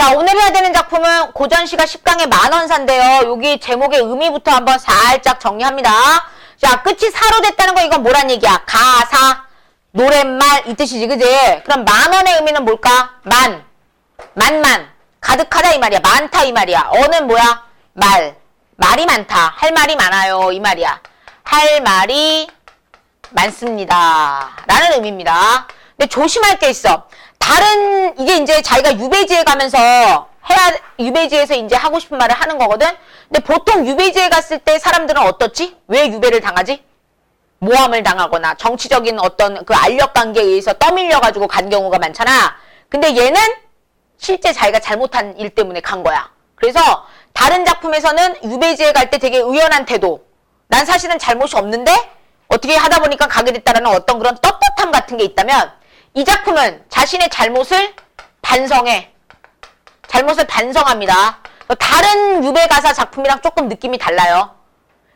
자, 오늘 해야 되는 작품은 고전시가 10강의 만원사인데요. 여기 제목의 의미부터 한번 살짝 정리합니다. 자, 끝이 사로 됐다는 거 이건 뭐란 얘기야? 가사, 노랫말 이 뜻이지, 그지? 그럼 만원의 의미는 뭘까? 만, 만만, 가득하다 이 말이야. 많다 이 말이야. 어는 뭐야? 말, 말이 많다. 할 말이 많아요 이 말이야. 할 말이 많습니다. 라는 의미입니다. 근데 조심할 게 있어. 다른 이게 이제 자기가 유배지에 가면서 해야 유배지에서 이제 하고 싶은 말을 하는 거거든. 근데 보통 유배지에 갔을 때 사람들은 어떻지? 왜 유배를 당하지? 모함을 당하거나 정치적인 어떤 그 알력 관계에 의해서 떠밀려 가지고 간 경우가 많잖아. 근데 얘는 실제 자기가 잘못한 일 때문에 간 거야. 그래서 다른 작품에서는 유배지에 갈 때 되게 의연한 태도. 난 사실은 잘못이 없는데 어떻게 하다 보니까 가게 됐다라는 어떤 그런 떳떳함 같은 게 있다면 이 작품은 자신의 잘못을 반성해. 잘못을 반성합니다. 다른 유배 가사 작품이랑 조금 느낌이 달라요.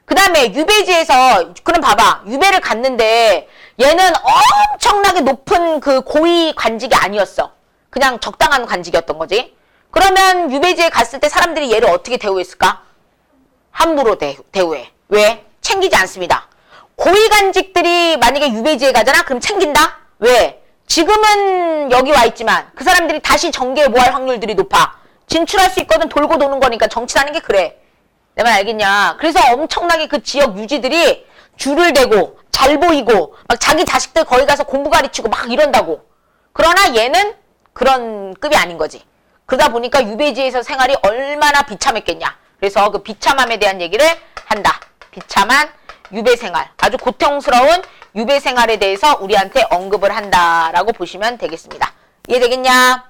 그 다음에 유배지에서 그럼 봐봐 유배를 갔는데 얘는 엄청나게 높은 그 고위 관직이 아니었어. 그냥 적당한 관직이었던 거지. 그러면 유배지에 갔을 때 사람들이 얘를 어떻게 대우했을까? 함부로 대, 대우해. 왜? 챙기지 않습니다. 고위 관직들이 만약에 유배지에 가잖아? 그럼 챙긴다? 왜? 지금은 여기 와 있지만 그 사람들이 다시 정계에 모할 확률들이 높아. 진출할 수 있거든 돌고 도는 거니까 정치라는 게 그래. 내 말 알겠냐? 그래서 엄청나게 그 지역 유지들이 줄을 대고 잘 보이고 막 자기 자식들 거기 가서 공부 가르치고 막 이런다고. 그러나 얘는 그런 급이 아닌 거지. 그러다 보니까 유배지에서 생활이 얼마나 비참했겠냐. 그래서 그 비참함에 대한 얘기를 한다. 비참한 유배 생활. 아주 고통스러운 유배 생활에 대해서 우리한테 언급을 한다라고 보시면 되겠습니다. 이해되겠냐?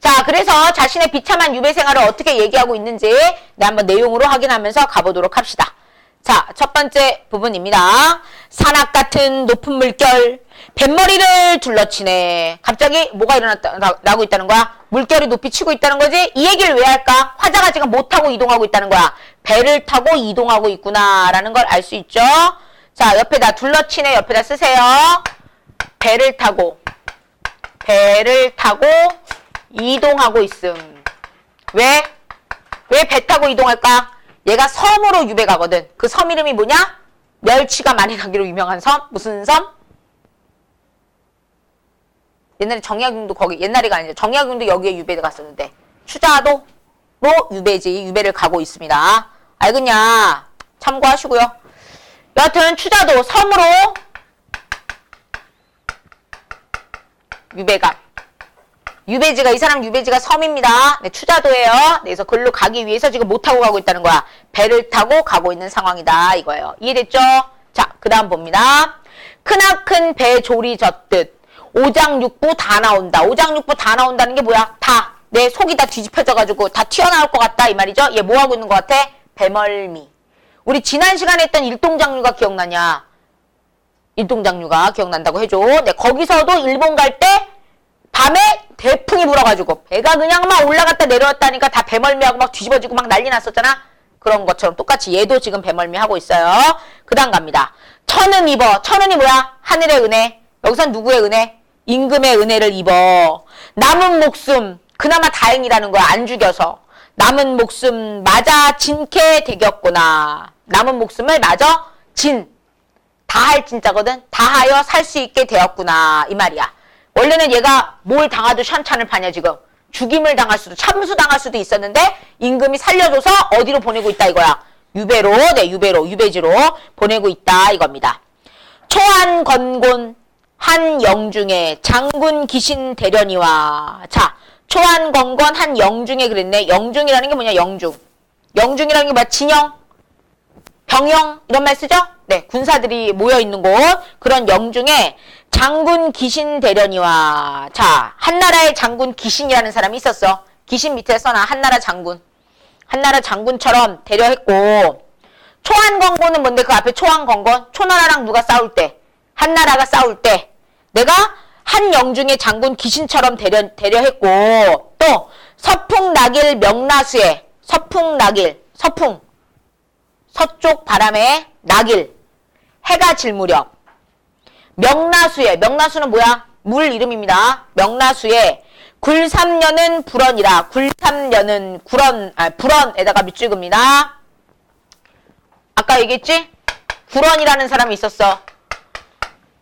자, 그래서 자신의 비참한 유배 생활을 어떻게 얘기하고 있는지 네, 한번 내용으로 확인하면서 가보도록 합시다. 자, 첫 번째 부분입니다. 산악 같은 높은 물결, 뱃머리를 둘러치네. 갑자기 뭐가 일어났다고 있다는 거야? 물결이 높이 치고 있다는 거지? 이 얘기를 왜 할까? 화자가 지금 못 타고 이동하고 있다는 거야. 배를 타고 이동하고 있구나라는 걸 알 수 있죠? 자, 옆에다 둘러치네 옆에다 쓰세요. 배를 타고 배를 타고 이동하고 있음. 왜? 왜 배 타고 이동할까? 얘가 섬으로 유배 가거든. 그 섬 이름이 뭐냐? 멸치가 많이 나기로 유명한 섬? 무슨 섬? 옛날에 정약용도 거기 옛날이가 아니죠. 정약용도 여기에 유배 갔었는데 추자도로 유배지 유배를 가고 있습니다. 알겠냐? 참고하시고요. 여하튼 추자도 섬으로 유배가 유배지가 이 사람 유배지가 섬입니다. 네, 추자도예요. 네, 그래서 글로 가기 위해서 지금 못 타고 가고 있다는 거야. 배를 타고 가고 있는 상황이다 이거예요. 이해됐죠? 자, 그다음 봅니다. 크나큰 배 조리 젖듯 오장육부 다 나온다. 오장육부 다 나온다는 게 뭐야? 다. 내 속이 다 뒤집혀져 가지고 다 튀어나올 것 같다. 이 말이죠? 얘 뭐 하고 있는 것 같아? 배멀미. 우리 지난 시간에 했던 일동장류가 기억나냐? 일동장류가 기억난다고 해줘. 네, 거기서도 일본 갈 때 밤에 대풍이 불어가지고 배가 그냥 막 올라갔다 내려왔다니까 다 배멀미하고 막 뒤집어지고 막 난리 났었잖아. 그런 것처럼 똑같이 얘도 지금 배멀미 하고 있어요. 그 다음 갑니다. 천은 입어. 천은이 뭐야? 하늘의 은혜. 여기선 누구의 은혜? 임금의 은혜를 입어. 남은 목숨. 그나마 다행이라는 거야. 안 죽여서. 남은 목숨 맞아 진케 되겠구나. 남은 목숨을 맞아 진. 다 할 진짜거든. 다 하여 살 수 있게 되었구나. 이 말이야. 원래는 얘가 뭘 당하도 션찬을 파냐 지금. 죽임을 당할 수도 참수 당할 수도 있었는데 임금이 살려줘서 어디로 보내고 있다 이거야. 유배로 네 유배로 유배지로 보내고 있다 이겁니다. 초한 건곤 한 영중에 장군 기신 대련이와 자 초한 건건 한 영중에 그랬네. 영중이라는 게 뭐냐 영중. 영중이라는 게 뭐야 진영 병영 이런 말 쓰죠? 네 군사들이 모여 있는 곳 그런 영 중에 장군 기신 대련이와 자 한나라의 장군 기신이라는 사람이 있었어. 기신 밑에 써놔 한나라 장군. 한나라 장군처럼 대려했고 초한건건은 뭔데 그 앞에 초한건건 초나라랑 누가 싸울 때 한나라가 싸울 때 내가 한 영중의 장군 기신처럼 대려, 대려했고 또 서풍 낙일 명나수에 서풍 낙일 서풍 서쪽 바람에 낙일 해가 질 무렵 명나수에 명나수는 뭐야? 물 이름입니다. 명나수에 굴삼년은 불언이라 굴삼년은 구런 아 불언에다가 밑줄급니다. 아까 얘기했지? 구런이라는 사람이 있었어.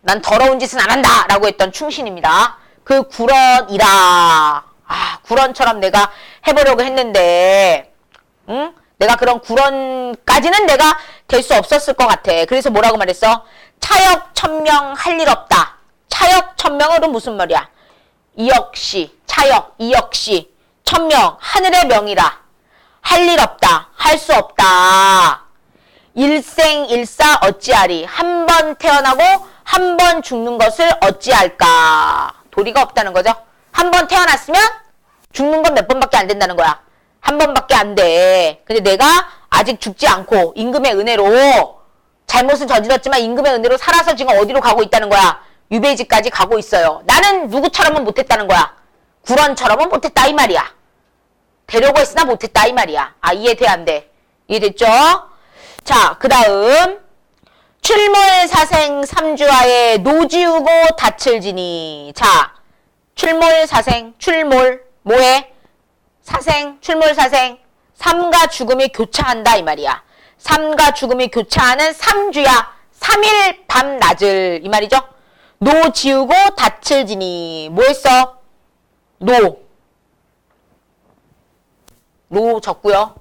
난 더러운 짓은 안 한다! 라고 했던 충신입니다. 그 구런이라. 아, 구런처럼 내가 해보려고 했는데, 응? 내가 그런 구런까지는 내가 될 수 없었을 것 같아. 그래서 뭐라고 말했어? 차역 천명 할 일 없다. 차역 천명은 무슨 말이야? 이 역시, 차역, 이 역시, 천명, 하늘의 명이라. 할 일 없다. 할 수 없다. 일생일사 어찌하리. 한 번 태어나고 한 번 죽는 것을 어찌할까. 도리가 없다는 거죠. 한 번 태어났으면 죽는 건 몇 번밖에 안 된다는 거야. 한 번밖에 안 돼. 근데 내가 아직 죽지 않고 임금의 은혜로 잘못을 저질렀지만 임금의 은혜로 살아서 지금 어디로 가고 있다는 거야. 유배지까지 가고 있어요. 나는 누구처럼은 못했다는 거야. 구런처럼은 못했다 이 말이야. 되려고 했으나 못했다 이 말이야. 아 이해돼 안 돼? 이해됐죠? 자, 그 다음 출몰 사생 삼주하에 노지우고 다칠지니 자, 출몰 사생, 출몰, 뭐해? 사생, 출몰 사생 삶과 죽음이 교차한다 이 말이야. 삶과 죽음이 교차하는 삼주야. 삼일 밤낮을 이 말이죠. 노 지우고 다칠지니 뭐 했어? 노. 노 적고요.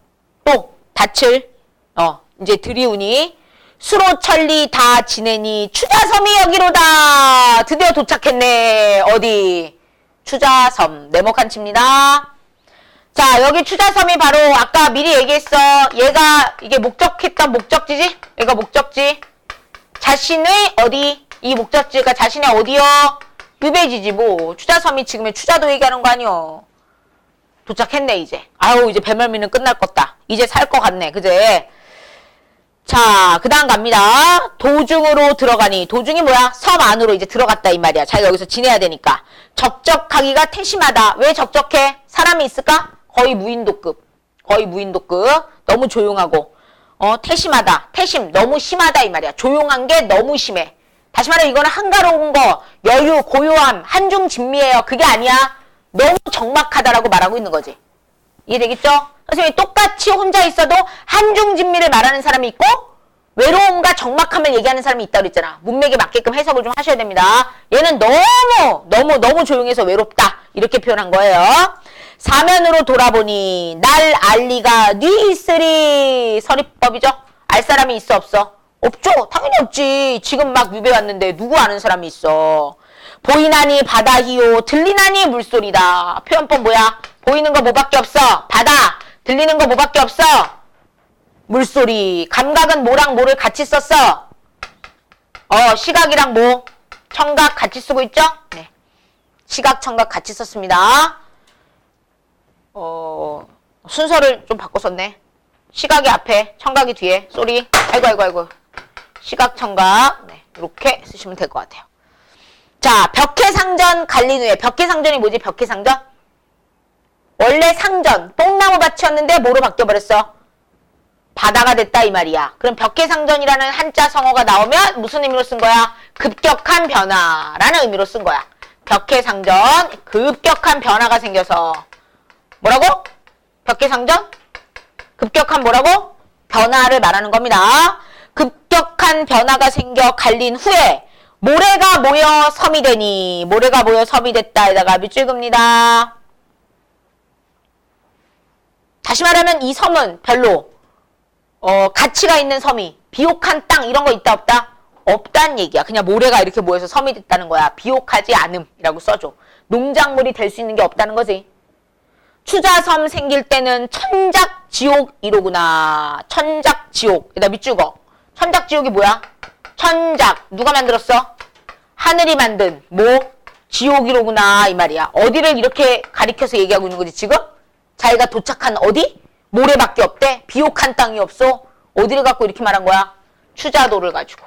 또 다칠. 어, 이제 들이우니 수로 천리 다 지내니 추자섬이 여기로다. 드디어 도착했네. 어디? 추자섬. 네모칸 칩니다. 자, 여기 추자섬이 바로 아까 미리 얘기했어. 얘가 이게 목적했던 목적지지? 얘가 목적지. 자신의 어디? 이 목적지가 자신의 어디요? 유배지지 뭐. 추자섬이 지금의 추자도 얘기하는 거 아니요. 도착했네 이제. 아우 이제 배멀미는 끝날 거다. 이제 살 것 같네. 그제? 자, 그 다음 갑니다. 도중으로 들어가니. 도중이 뭐야? 섬 안으로 이제 들어갔다, 이 말이야. 자기가 여기서 지내야 되니까. 적적하기가 태심하다. 왜 적적해? 사람이 있을까? 거의 무인도급. 거의 무인도급. 너무 조용하고. 어, 태심하다. 태심. 너무 심하다, 이 말이야. 조용한 게 너무 심해. 다시 말해, 이거는 한가로운 거, 여유, 고요함, 한중 진미예요. 그게 아니야. 너무 적막하다라고 말하고 있는 거지. 이해되겠죠? 선생님이 똑같이 혼자 있어도 한중 진미를 말하는 사람이 있고 외로움과 적막함을 얘기하는 사람이 있다고 그랬잖아. 문맥에 맞게끔 해석을 좀 하셔야 됩니다. 얘는 너무 너무 너무 조용해서 외롭다. 이렇게 표현한 거예요. 사면으로 돌아보니 날 알리가 네 있으리 서리법이죠. 알 사람이 있어 없어? 없죠. 당연히 없지. 지금 막 유배 왔는데 누구 아는 사람이 있어. 보이나니 바다히요 들리나니 물소리다. 표현법 뭐야? 보이는 거 뭐밖에 없어? 바다. 들리는 거 뭐밖에 없어? 물소리. 감각은 뭐랑 뭐를 같이 썼어? 어, 시각이랑 뭐? 청각 같이 쓰고 있죠? 네. 시각, 청각 같이 썼습니다. 어, 순서를 좀 바꿔 썼네. 시각이 앞에, 청각이 뒤에, 소리. 아이고, 아이고, 아이고. 시각, 청각. 네. 이렇게 쓰시면 될 것 같아요. 자, 벽해상전 갈린 후에. 벽해상전이 뭐지? 벽해상전? 원래 상전, 뽕나무 밭이었는데 뭐로 바뀌어버렸어? 바다가 됐다 이 말이야. 그럼 벽해상전이라는 한자 성어가 나오면 무슨 의미로 쓴 거야? 급격한 변화라는 의미로 쓴 거야. 벽해상전, 급격한 변화가 생겨서 뭐라고? 벽해상전? 급격한 뭐라고? 변화를 말하는 겁니다. 급격한 변화가 생겨 갈린 후에 모래가 모여 섬이 되니 모래가 모여 섬이 됐다에다가 밑줄 긋니다. 다시 말하면 이 섬은 별로 어, 가치가 있는 섬이 비옥한 땅 이런 거 있다 없다? 없단 얘기야. 그냥 모래가 이렇게 모여서 섬이 됐다는 거야. 비옥하지 않음이라고 써줘. 농작물이 될 수 있는 게 없다는 거지. 추자섬 생길 때는 천작지옥 이로구나. 천작지옥. 여기다 밑줄거. 천작지옥이 뭐야? 천작. 누가 만들었어? 하늘이 만든 뭐? 지옥이로구나 이 말이야. 어디를 이렇게 가리켜서 얘기하고 있는 거지 지금? 자기가 도착한 어디? 모래밖에 없대? 비옥한 땅이 없어? 어디를 갖고 이렇게 말한 거야? 추자도를 가지고.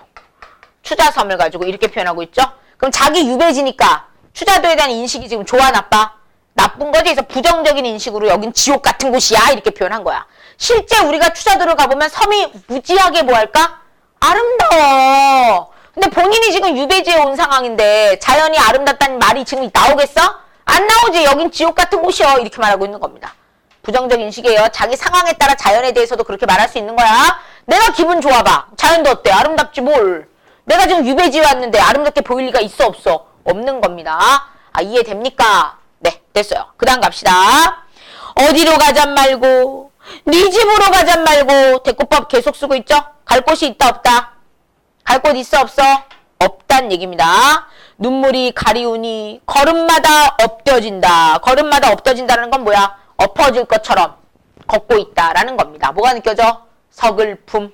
추자섬을 가지고 이렇게 표현하고 있죠? 그럼 자기 유배지니까 추자도에 대한 인식이 지금 좋아 나빠? 나쁜 거지. 그래서 부정적인 인식으로 여긴 지옥 같은 곳이야. 이렇게 표현한 거야. 실제 우리가 추자도를 가보면 섬이 무지하게 뭐할까? 아름다워. 근데 본인이 지금 유배지에 온 상황인데 자연이 아름답다는 말이 지금 나오겠어? 안 나오지. 여긴 지옥 같은 곳이요. 이렇게 말하고 있는 겁니다. 부정적 인 식이에요. 자기 상황에 따라 자연에 대해서도 그렇게 말할 수 있는 거야. 내가 기분 좋아봐. 자연도 어때? 아름답지 뭘. 내가 지금 유배지에 왔는데 아름답게 보일 리가 있어 없어? 없는 겁니다. 아 이해됩니까? 네 됐어요. 그 다음 갑시다. 어디로 가잔 말고 네 집으로 가잔 말고 대꾸법 계속 쓰고 있죠? 갈 곳이 있다 없다? 갈 곳 있어 없어? 없단 얘기입니다. 눈물이 가리우니 걸음마다 엎겨진다. 걸음마다 엎겨진다는 건 뭐야? 엎어질 것처럼 걷고 있다라는 겁니다. 뭐가 느껴져? 서글픔,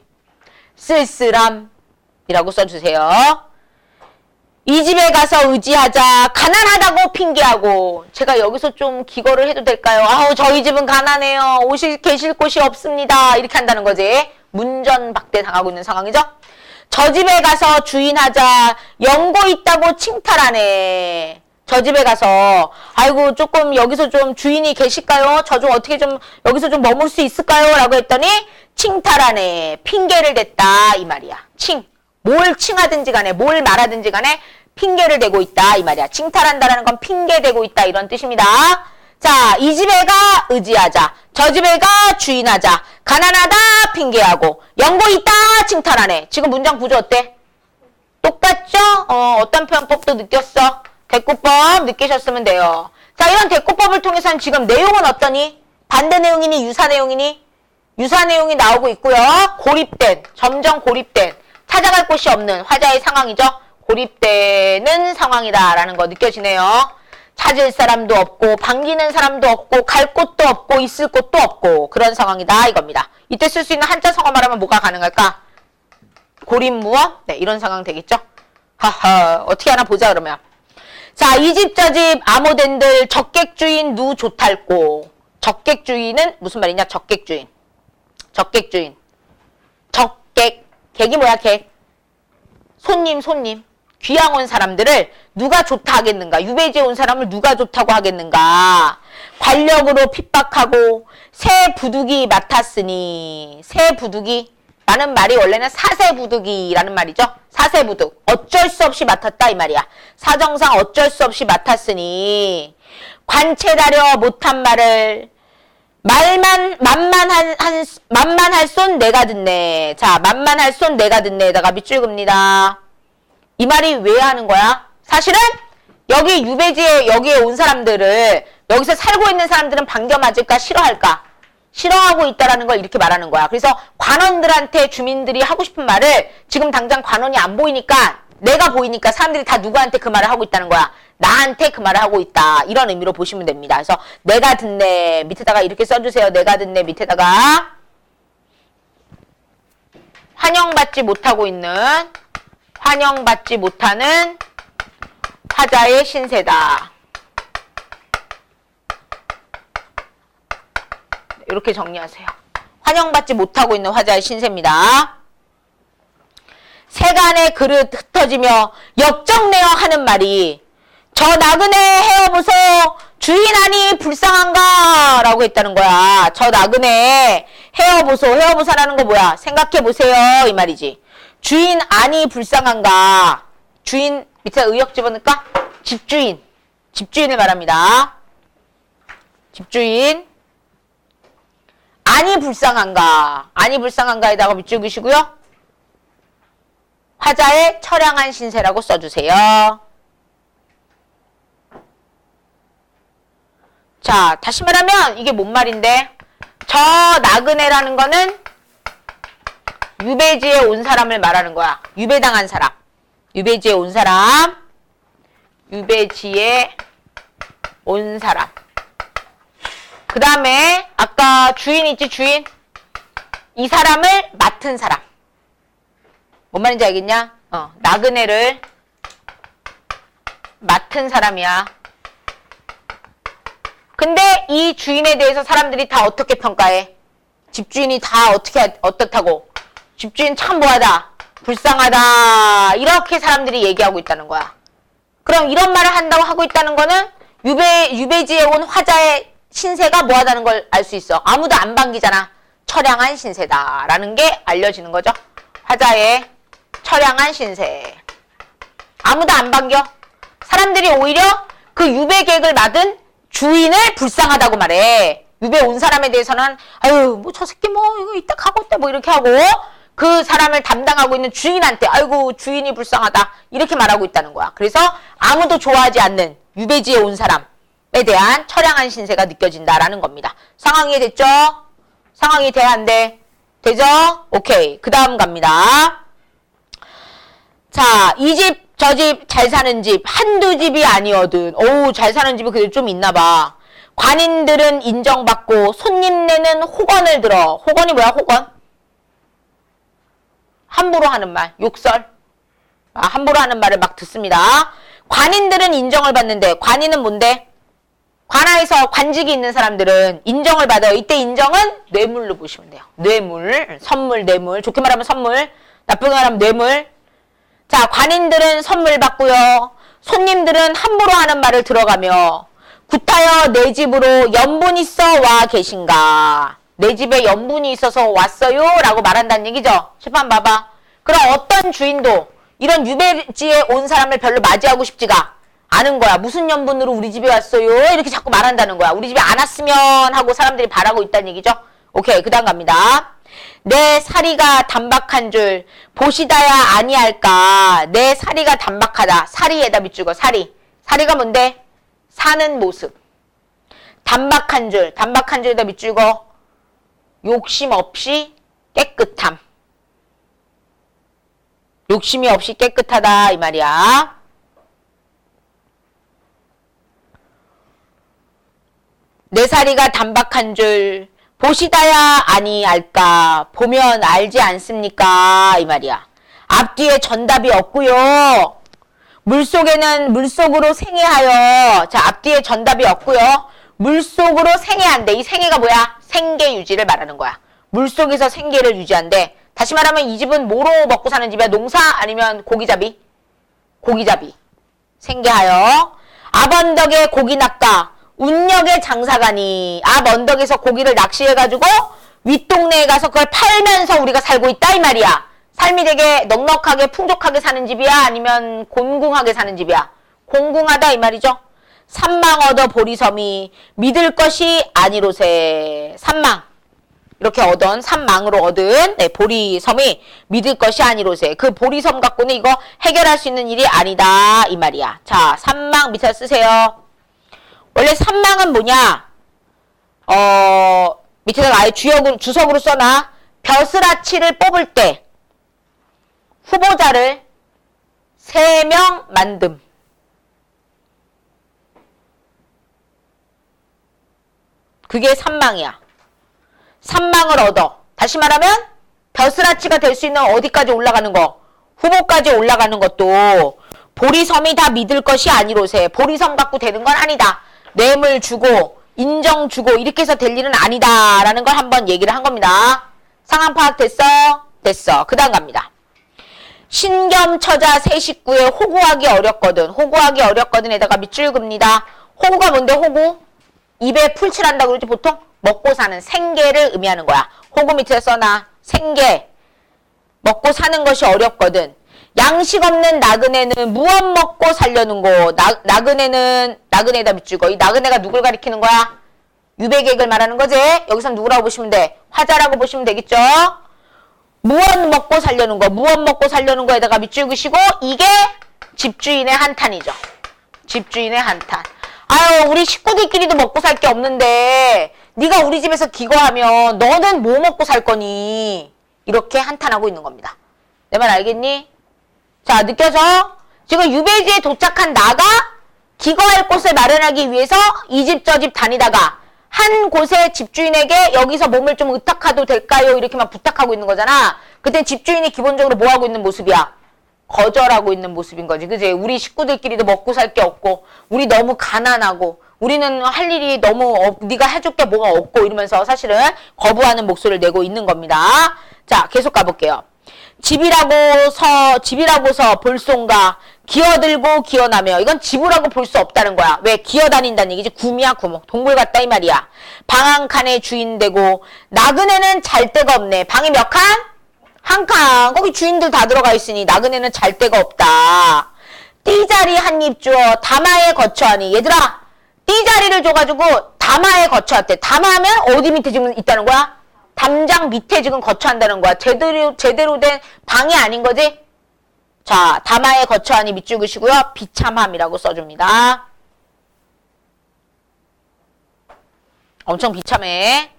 쓸쓸함이라고 써주세요. 이 집에 가서 의지하자. 가난하다고 핑계하고. 제가 여기서 좀 기거를 해도 될까요? 아우, 저희 집은 가난해요. 오실, 계실 곳이 없습니다. 이렇게 한다는 거지. 문전박대 당하고 있는 상황이죠? 저 집에 가서 주인하자. 연고 있다고 칭탈하네. 저 집에 가서 아이고 조금 여기서 좀 주인이 계실까요? 저 좀 어떻게 좀 여기서 좀 머물 수 있을까요? 라고 했더니 칭탈하네. 핑계를 댔다 이 말이야. 칭. 뭘 칭하든지 간에 뭘 말하든지 간에 핑계를 대고 있다 이 말이야. 칭탈한다라는 건 핑계 대고 있다 이런 뜻입니다. 자, 이 집에 가 의지하자. 저 집에 가 주인하자. 가난하다 핑계하고 연고 있다 칭탈하네. 지금 문장 구조 어때? 똑같죠? 어, 어떤 표현법도 느꼈어? 대꾸법 느끼셨으면 돼요. 자, 이런 대꾸법을 통해서는 지금 내용은 어떠니? 반대 내용이니 유사 내용이니? 유사 내용이 나오고 있고요. 고립된, 점점 고립된, 찾아갈 곳이 없는 화자의 상황이죠. 고립되는 상황이다라는 거 느껴지네요. 찾을 사람도 없고, 반기는 사람도 없고, 갈 곳도 없고, 있을 곳도 없고, 그런 상황이다 이겁니다. 이때 쓸 수 있는 한자 성어 말하면 뭐가 가능할까? 고립무어? 네, 이런 상황 되겠죠? 하하, 어떻게 하나 보자 그러면. 자, 이집저집 암호된들 적객주인 누 좋탈고. 적객주인은 무슨 말이냐? 적객주인. 적객주인. 객이 뭐야, 객? 손님, 손님. 귀양 온 사람들을 누가 좋다 하겠는가? 유배지에 온 사람을 누가 좋다고 하겠는가? 관력으로 핍박하고 새 부득이 맡았으니 새 부득이 라는 말이 원래는 사세 부득이라는 말이죠. 사세 부득. 어쩔 수 없이 맡았다 이 말이야. 사정상 어쩔 수 없이 맡았으니 관체다려 못한 말을 말만 만만한 한 만만할 손 내가 듣네. 자, 만만할 손 내가 듣네에다가 밑줄 긋니다. 이 말이 왜 하는 거야? 사실은 여기 유배지에 여기에 온 사람들을 여기서 살고 있는 사람들은 반겨 맞을까 싫어할까? 싫어하고 있다라는 걸 이렇게 말하는 거야. 그래서 관원들한테 주민들이 하고 싶은 말을 지금 당장 관원이 안 보이니까 내가 보이니까 사람들이 다 누구한테 그 말을 하고 있다는 거야. 나한테 그 말을 하고 있다. 이런 의미로 보시면 됩니다. 그래서 내가 듣네 밑에다가 이렇게 써주세요. 내가 듣네 밑에다가 환영받지 못하고 있는 환영받지 못하는 화자의 신세다. 이렇게 정리하세요. 환영받지 못하고 있는 화자의 신세입니다. 세간의 그릇 흩어지며 역정내어 하는 말이 저 나그네 헤어보소 주인아니 불쌍한가 라고 했다는 거야. 저 나그네 헤어보소 헤어보사라는 거 뭐야? 생각해보세요 이 말이지. 주인 아니 불쌍한가 주인 밑에 의역 집어넣을까? 집주인 집주인을 말합니다. 집주인 아니 불쌍한가 아니 불쌍한가에다가 밑줄 그시고요. 화자의 처량한 신세라고 써주세요. 자, 다시 말하면 이게 뭔 말인데? 저 나그네라는 거는 유배지에 온 사람을 말하는 거야. 유배당한 사람. 유배지에 온 사람. 유배지에 온 사람. 그 다음에 아까 주인 있지 주인? 이 사람을 맡은 사람. 뭔 말인지 알겠냐? 어, 나그네를 맡은 사람이야. 근데 이 주인에 대해서 사람들이 다 어떻게 평가해? 집주인이 다 어떻게 어떻다고? 집주인 참 뭐하다, 불쌍하다 이렇게 사람들이 얘기하고 있다는 거야. 그럼 이런 말을 한다고 하고 있다는 거는 유배 유배지에 온 화자의 신세가 뭐하다는 걸 알 수 있어. 아무도 안 반기잖아. 처량한 신세다라는 게 알려지는 거죠. 화자의 처량한 신세. 아무도 안 반겨. 사람들이 오히려 그 유배 계획을 맡은 주인을 불쌍하다고 말해. 유배 온 사람에 대해서는 아유 뭐 저 새끼 뭐 이거 이따 가고 있다 뭐 이렇게 하고 그 사람을 담당하고 있는 주인한테 아이고 주인이 불쌍하다 이렇게 말하고 있다는 거야. 그래서 아무도 좋아하지 않는 유배지에 온 사람에 대한 처량한 신세가 느껴진다라는 겁니다. 상황이 이해됐죠? 상황이 돼야 안 돼? 되죠? 오케이. 그 다음 갑니다. 자, 이 집, 저 집, 잘 사는 집, 한두 집이 아니거든. 어우, 잘 사는 집이 그래도 좀 있나 봐. 관인들은 인정받고 손님네는 호건을 들어. 호건이 뭐야, 호건? 함부로 하는 말, 욕설. 아, 함부로 하는 말을 막 듣습니다. 관인들은 인정을 받는데, 관인은 뭔데? 관아에서 관직이 있는 사람들은 인정을 받아요. 이때 인정은 뇌물로 보시면 돼요. 뇌물, 선물, 뇌물. 좋게 말하면 선물, 나쁘게 말하면 뇌물. 자, 관인들은 선물 받고요. 손님들은 함부로 하는 말을 들어가며 구타여 내 집으로 연분 있어 와 계신가? 내 집에 연분이 있어서 왔어요? 라고 말한다는 얘기죠. 시판 봐봐. 그럼 어떤 주인도 이런 유배지에 온 사람을 별로 맞이하고 싶지가 않은 거야. 무슨 연분으로 우리 집에 왔어요? 이렇게 자꾸 말한다는 거야. 우리 집에 안 왔으면 하고 사람들이 바라고 있다는 얘기죠. 오케이. 그 다음 갑니다. 내 사리가 단박한 줄 보시다야 아니할까. 내 사리가 단박하다. 사리에다 밑줄거 사리. 사리가 뭔데? 사는 모습. 단박한 줄. 단박한 줄에다 밑줄거 욕심 없이 깨끗함. 욕심이 없이 깨끗하다 이 말이야. 내 사리가 단박한 줄 보시다야 아니알까 보면 알지 않습니까 이 말이야. 앞뒤에 전답이 없고요. 물속에는 물속으로 생애하여 자 앞뒤에 전답이 없고요. 물속으로 생애한대. 이 생애가 뭐야? 생계 유지를 말하는 거야. 물속에서 생계를 유지한대. 다시 말하면 이 집은 뭐로 먹고 사는 집이야? 농사 아니면 고기잡이? 고기잡이. 생계하여 아번덕에 고기 낚아 운역의 장사가니 앞 언덕에서 고기를 낚시해가지고 윗동네에 가서 그걸 팔면서 우리가 살고 있다 이 말이야. 삶이 되게 넉넉하게 풍족하게 사는 집이야? 아니면 곤궁하게 사는 집이야? 공궁하다 이 말이죠. 산망 얻어 보리섬이 믿을 것이 아니로세. 산망. 이렇게 얻은 산망으로 얻은 네, 보리섬이 믿을 것이 아니로세. 그 보리섬 갖고는 이거 해결할 수 있는 일이 아니다 이 말이야. 자, 산망 밑에 쓰세요. 원래 산망은 뭐냐? 어, 밑에다가 아예 주역으로, 주석으로 써놔. 벼슬아치를 뽑을 때 후보자를 3명 만듦. 그게 산망이야. 산망을 얻어. 다시 말하면 벼슬아치가 될 수 있는 어디까지 올라가는 거? 후보까지 올라가는 것도 보리섬이 다 믿을 것이 아니로세. 보리섬 갖고 되는 건 아니다. 뇌물 주고 인정 주고 이렇게 해서 될 일은 아니다라는 걸 한번 얘기를 한 겁니다. 상황 파악 됐어? 됐어. 그 다음 갑니다. 신겸처자 새 식구에 호구하기 어렵거든. 호구하기 어렵거든에다가 밑줄 긋니다. 호구가 뭔데 호구? 입에 풀칠한다고 그러지 보통? 먹고 사는 생계를 의미하는 거야. 호구 밑에 써놔. 생계. 먹고 사는 것이 어렵거든. 양식 없는 나그네는 무엇 먹고 살려는 거. 나, 나그네는 나그네다 밑줄거. 이 나그네가 누굴 가리키는 거야? 유배객을 말하는 거지. 여기서 누구라고 보시면 돼? 화자라고 보시면 되겠죠? 무엇 먹고 살려는 거. 무엇 먹고 살려는 거에다가 밑줄 그시고 이게 집주인의 한탄이죠. 집주인의 한탄. 아유 우리 식구들끼리도 먹고 살 게 없는데 네가 우리 집에서 기거하면 너는 뭐 먹고 살 거니? 이렇게 한탄하고 있는 겁니다. 내 말 알겠니? 자, 느껴져? 지금 유배지에 도착한 나가 기거할 곳을 마련하기 위해서 이 집 저 집 다니다가 한 곳의 집주인에게 여기서 몸을 좀 의탁해도 될까요? 이렇게만 부탁하고 있는 거잖아. 그때 집주인이 기본적으로 뭐 하고 있는 모습이야? 거절하고 있는 모습인 거지. 그지? 우리 식구들끼리도 먹고 살 게 없고, 우리 너무 가난하고, 우리는 할 일이 너무 없, 네가 해줄 게 뭐가 없고 이러면서 사실은 거부하는 목소리를 내고 있는 겁니다. 자, 계속 가볼게요. 집이라고서 집이라고서 볼송가 기어들고 기어나며 이건 집이라고 볼 수 없다는 거야. 왜 기어다닌다는 얘기지? 구미야 구멍 동굴 같다 이 말이야. 방한 칸에 주인 되고 나그네는 잘 데가 없네. 방이 몇 칸? 한 칸. 거기 주인들 다 들어가 있으니 나그네는 잘 데가 없다. 띠자리 한 입 주어 담화에 거처하니 얘들아 띠자리를 줘가지고 담화에 거처했대 담화하면 어디 밑에 지금 있다는 거야? 담장 밑에 지금 거처한다는 거야 제대로 제대로 된 방이 아닌 거지? 자 담화에 거처하니 밑줄그시고요 비참함이라고 써줍니다 엄청 비참해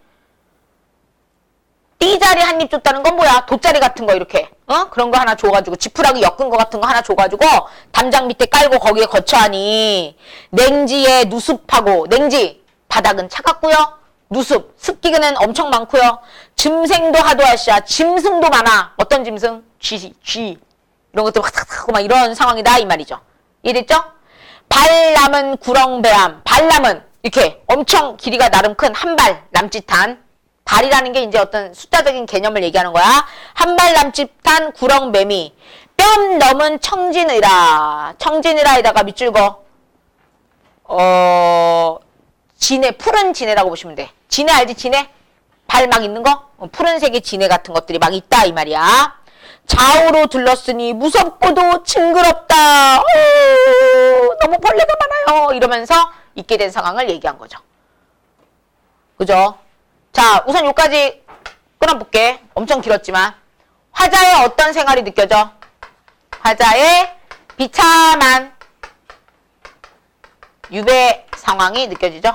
띠자리 한 입 줬다는 건 뭐야? 돗자리 같은 거 이렇게 어? 그런 거 하나 줘가지고 지푸라기 엮은 거 같은 거 하나 줘가지고 담장 밑에 깔고 거기에 거처하니 냉지에 누습하고 냉지 바닥은 차갑고요 누습 습기는 엄청 많고요 짐승도 하도하시야 짐승도 많아 어떤 짐승? 쥐, 쥐 이런 것들 확 하고 막 이런 상황이다 이 말이죠 이해됐죠? 발남은 구렁배암 발남은 이렇게 엄청 길이가 나름 큰 한 발 남짓한 발이라는 게 이제 어떤 숫자적인 개념을 얘기하는 거야. 한 발 남짓한 구렁매미. 뺨 넘은 청진의라. 청진의라에다가 밑줄 거. 어, 진해, 푸른 진해라고 보시면 돼. 진해 알지, 진해? 발 막 있는 거? 어, 푸른색의 진해 같은 것들이 막 있다, 이 말이야. 좌우로 둘렀으니 무섭고도 징그럽다. 어, 너무 벌레가 많아요. 이러면서 있게 된 상황을 얘기한 거죠. 그죠? 자, 우선 여기까지 끊어볼게. 엄청 길었지만. 화자의 어떤 생활이 느껴져? 화자의 비참한 유배 상황이 느껴지죠?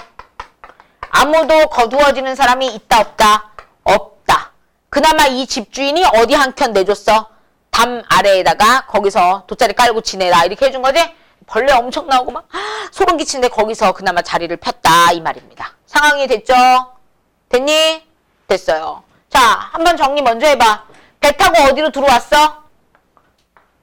아무도 거두어지는 사람이 있다 없다? 없다. 그나마 이 집주인이 어디 한 켠 내줬어? 담 아래에다가 거기서 돗자리 깔고 지내라 이렇게 해준 거지? 벌레 엄청 나오고 막 소름 끼치는데 거기서 그나마 자리를 폈다 이 말입니다. 상황이 됐죠? 됐니? 됐어요. 자, 한번 정리 먼저 해봐. 배 타고 어디로 들어왔어?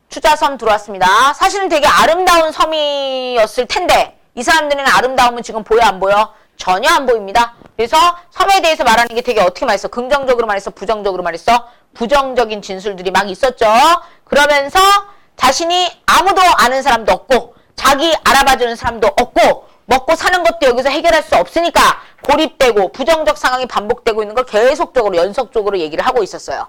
추자섬 들어왔습니다. 사실은 되게 아름다운 섬이었을 텐데 이 사람들은 아름다움은 지금 보여 안 보여? 전혀 안 보입니다. 그래서 섬에 대해서 말하는 게 되게 어떻게 말했어? 긍정적으로 말했어? 부정적으로 말했어? 부정적인 진술들이 막 있었죠. 그러면서 자신이 아무도 아는 사람도 없고 자기 알아봐주는 사람도 없고 먹고 사는 것도 여기서 해결할 수 없으니까 고립되고 부정적 상황이 반복되고 있는 걸 계속적으로 연속적으로 얘기를 하고 있었어요.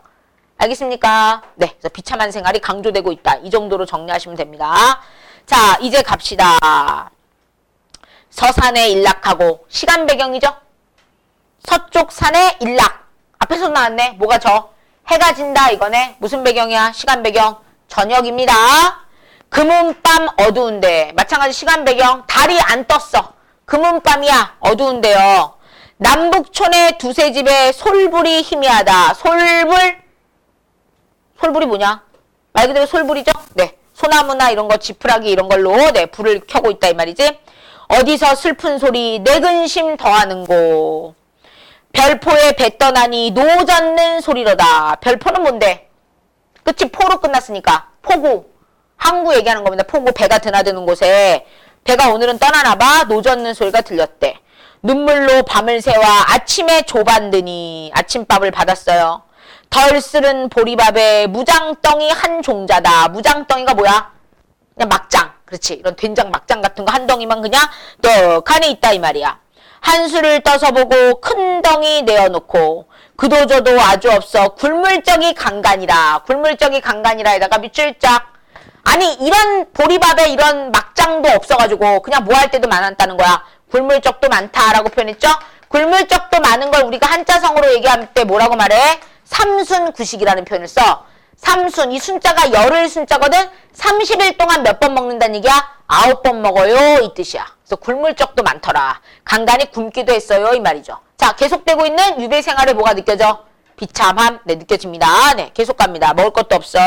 알겠습니까? 네, 그래서 비참한 생활이 강조되고 있다. 이 정도로 정리하시면 됩니다. 자, 이제 갑시다. 서산에 일락하고 시간 배경이죠? 서쪽 산에 일락. 앞에서 나왔네. 뭐가 저? 해가 진다 이거네. 무슨 배경이야? 시간 배경. 저녁입니다. 금은 밤 어두운데 마찬가지 시간 배경 달이 안 떴어. 금은 밤이야 어두운데요. 남북촌의 두세 집에 솔불이 희미하다. 솔불 솔불이 뭐냐? 말 그대로 솔불이죠? 네. 소나무나 이런 거 지푸라기 이런 걸로 네 불을 켜고 있다 이 말이지. 어디서 슬픈 소리 내 근심 더하는고 별포에 배 떠나니 노젓는 소리로다. 별포는 뭔데? 끝이 포로 끝났으니까 포구 항구 얘기하는 겁니다. 포구 배가 드나드는 곳에 배가 오늘은 떠나나 봐 노젓는 소리가 들렸대. 눈물로 밤을 새와 아침에 조반드니 아침밥을 받았어요. 덜 쓸은 보리밥에 무장덩이 한 종자다. 무장덩이가 뭐야? 그냥 막장. 그렇지. 이런 된장 막장 같은 거 한 덩이만 그냥 떡하니 있다 이 말이야. 한 수를 떠서 보고 큰 덩이 내어놓고 그도저도 아주 없어 굴물적이 강간이라 굴물적이 강간이라에다가 밑줄 짝 아니 이런 보리밥에 이런 막장도 없어가지고 그냥 뭐 할 때도 많았다는 거야. 굴물적도 많다라고 표현했죠. 굴물적도 많은 걸 우리가 한자성으로 얘기할 때 뭐라고 말해? 삼순구식이라는 표현을 써. 삼순 이 순자가 열을 순자거든. 30일 동안 몇 번 먹는다는 얘기야? 아홉 번 먹어요 이 뜻이야. 그래서 굴물적도 많더라. 간간히 굶기도 했어요 이 말이죠. 자 계속되고 있는 유배 생활에 뭐가 느껴져? 비참함 네 느껴집니다. 네 계속 갑니다. 먹을 것도 없어.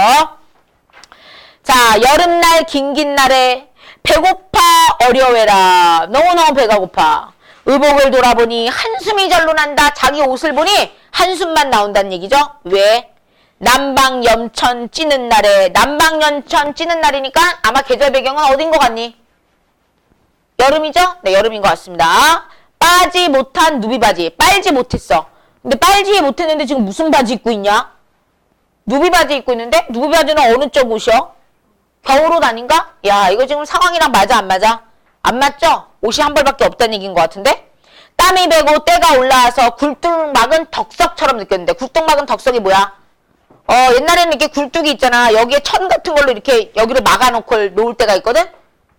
자, 여름날 긴긴 날에 배고파 어려워라. 너무너무 배가 고파. 의복을 돌아보니 한숨이 절로 난다. 자기 옷을 보니 한숨만 나온다는 얘기죠. 왜? 남방 염천 찌는 날에 남방 염천 찌는 날이니까 아마 계절 배경은 어딘 것 같니? 여름이죠? 네, 여름인 것 같습니다. 빠지 못한 누비 바지. 빨지 못했어. 근데 빨지 못했는데 지금 무슨 바지 입고 있냐? 누비 바지 입고 있는데 누비 바지는 어느 쪽 옷이요? 겨울옷 아닌가? 야 이거 지금 상황이랑 맞아 안 맞아? 안 맞죠? 옷이 한 벌밖에 없다는 얘기인 것 같은데? 땀이 배고 때가 올라와서 굴뚝막은 덕석처럼 느꼈는데 굴뚝막은 덕석이 뭐야? 어, 옛날에는 이렇게 굴뚝이 있잖아. 여기에 천 같은 걸로 이렇게 여기를 막아놓고 놓을 때가 있거든?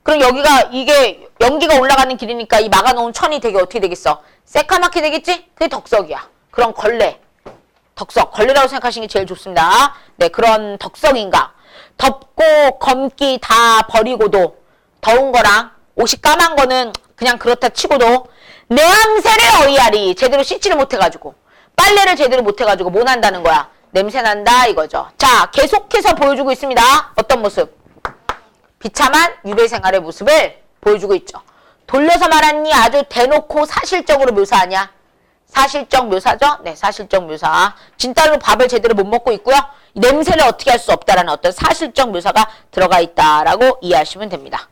그럼 여기가 이게 연기가 올라가는 길이니까 이 막아놓은 천이 되게 어떻게 되겠어? 새까맣게 되겠지? 그게 덕석이야. 그런 걸레. 덕석. 걸레라고 생각하시는 게 제일 좋습니다. 네, 그런 덕석인가. 덥고 검기 다 버리고도 더운 거랑 옷이 까만 거는 그냥 그렇다 치고도 내 항세를 어이하리. 제대로 씻지를 못해가지고. 빨래를 제대로 못해가지고 뭐 난다는 거야? 냄새 난다 이거죠. 자, 계속해서 보여주고 있습니다. 어떤 모습? 비참한 유배 생활의 모습을 보여주고 있죠. 돌려서 말하니 아주 대놓고 사실적으로 묘사하냐? 사실적 묘사죠? 네, 사실적 묘사. 진짜로 밥을 제대로 못 먹고 있고요. 이 냄새를 어떻게 할 수 없다라는 어떤 사실적 묘사가 들어가 있다라고 이해하시면 됩니다.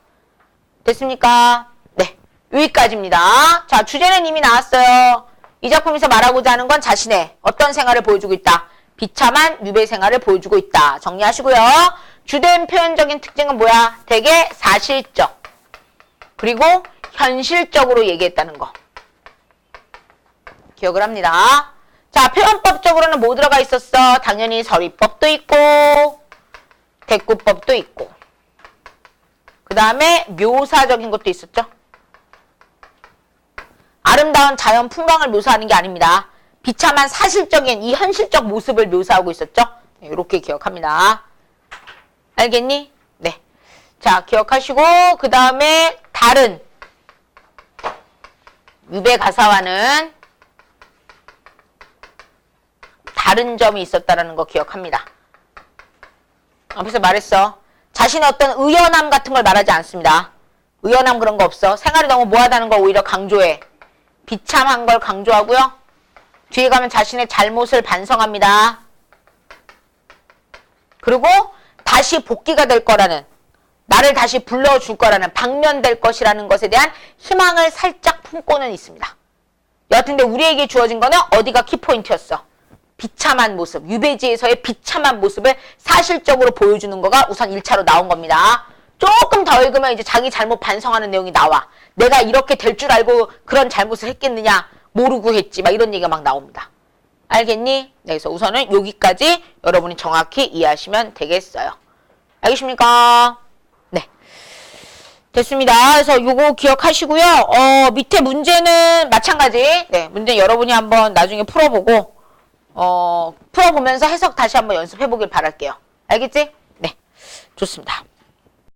됐습니까? 네, 여기까지입니다. 자, 주제는 이미 나왔어요. 이 작품에서 말하고자 하는 건 자신의 어떤 생활을 보여주고 있다. 비참한 유배 생활을 보여주고 있다. 정리하시고요. 주된 표현적인 특징은 뭐야? 대개 사실적. 그리고 현실적으로 얘기했다는 거. 기억을 합니다. 자, 표현법적으로는 뭐 들어가 있었어? 당연히 서리법도 있고, 대꾸법도 있고, 그 다음에 묘사적인 것도 있었죠? 아름다운 자연 풍광을 묘사하는 게 아닙니다. 비참한 사실적인 이 현실적 모습을 묘사하고 있었죠? 네, 이렇게 기억합니다. 알겠니? 네. 자, 기억하시고, 그 다음에 다른 유배 가사와는 다른 점이 있었다라는 거 기억합니다. 앞에서 말했어. 자신의 어떤 의연함 같은 걸 말하지 않습니다. 의연함 그런 거 없어. 생활이 너무 모하다는 걸 오히려 강조해. 비참한 걸 강조하고요. 뒤에 가면 자신의 잘못을 반성합니다. 그리고 다시 복귀가 될 거라는 나를 다시 불러줄 거라는 방면될 것이라는 것에 대한 희망을 살짝 품고는 있습니다. 여하튼 우리에게 주어진 거는 어디가 키포인트였어? 비참한 모습, 유배지에서의 비참한 모습을 사실적으로 보여주는 거가 우선 1차로 나온 겁니다. 조금 더 읽으면 이제 자기 잘못 반성하는 내용이 나와. 내가 이렇게 될 줄 알고 그런 잘못을 했겠느냐? 모르고 했지. 막 이런 얘기가 막 나옵니다. 알겠니? 네, 그래서 우선은 여기까지 여러분이 정확히 이해하시면 되겠어요. 알겠습니까? 네. 됐습니다. 그래서 요거 기억하시고요. 어, 밑에 문제는 마찬가지. 네, 문제 여러분이 한번 나중에 풀어보고, 어, 풀어보면서 해석 다시 한번 연습해 보길 바랄게요. 알겠지? 네. 좋습니다.